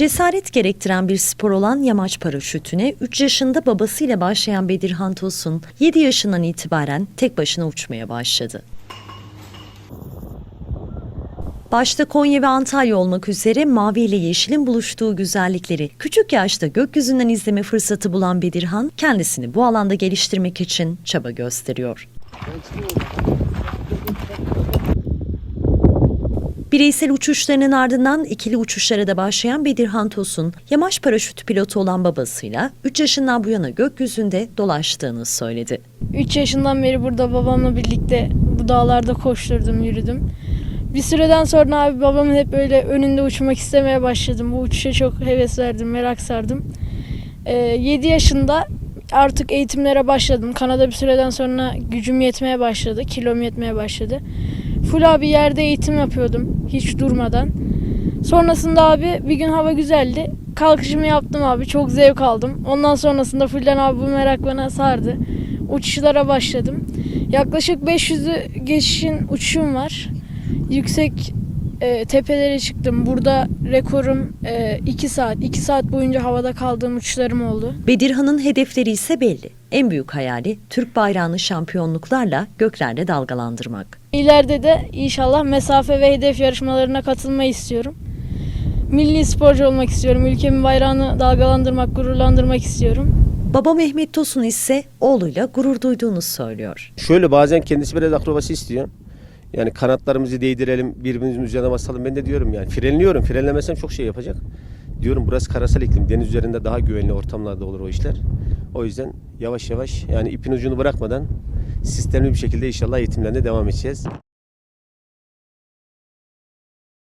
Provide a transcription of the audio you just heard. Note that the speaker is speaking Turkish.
Cesaret gerektiren bir spor olan yamaç paraşütüne 3 yaşında babasıyla başlayan Bedirhan Tosun 7 yaşından itibaren tek başına uçmaya başladı. Başta Konya ve Antalya olmak üzere mavi ile yeşilin buluştuğu güzellikleri küçük yaşta gökyüzünden izleme fırsatı bulan Bedirhan kendisini bu alanda geliştirmek için çaba gösteriyor. Bireysel uçuşlarının ardından ikili uçuşlara da başlayan Bedirhan Tosun, yamaç paraşütü pilotu olan babasıyla 3 yaşından bu yana gökyüzünde dolaştığını söyledi. 3 yaşından beri burada babamla birlikte bu dağlarda koşturdum, yürüdüm. Bir süreden sonra abi babamın hep böyle önünde uçmak istemeye başladım. Bu uçuşa çok heves verdim, merak sardım. 7 yaşında artık eğitimlere başladım. Kanada bir süreden sonra gücüm yetmeye başladı, kilom yetmeye başladı. Full abi yerde eğitim yapıyordum hiç durmadan. Sonrasında abi bir gün hava güzeldi. Kalkışımı yaptım abi. Çok zevk aldım. Ondan sonrasında fullen abi bu merak bana sardı. Uçuşlara başladım. Yaklaşık 500'ü geçişin uçuşum var. Yüksek e, tepelere çıktım. Burada rekorum 2 saat. 2 saat boyunca havada kaldığım uçuşlarım oldu. Bedirhan'ın hedefleri ise belli. En büyük hayali Türk bayrağını şampiyonluklarla göklerde dalgalandırmak. İleride de inşallah mesafe ve hedef yarışmalarına katılmayı istiyorum. Milli sporcu olmak istiyorum. Ülkemin bayrağını dalgalandırmak, gururlandırmak istiyorum. Baba Mehmet Tosun ise oğluyla gurur duyduğunu söylüyor. Şöyle bazen kendisi biraz akrobasi istiyor. Yani kanatlarımızı değdirelim, birbirimizin üzerine basalım. Ben de diyorum yani frenliyorum. Frenlemesem çok şey yapacak. Diyorum burası karasal iklim. Deniz üzerinde daha güvenli ortamlarda olur o işler. O yüzden yavaş yavaş yani ipin ucunu bırakmadan sistemli bir şekilde inşallah eğitimlerine devam edeceğiz.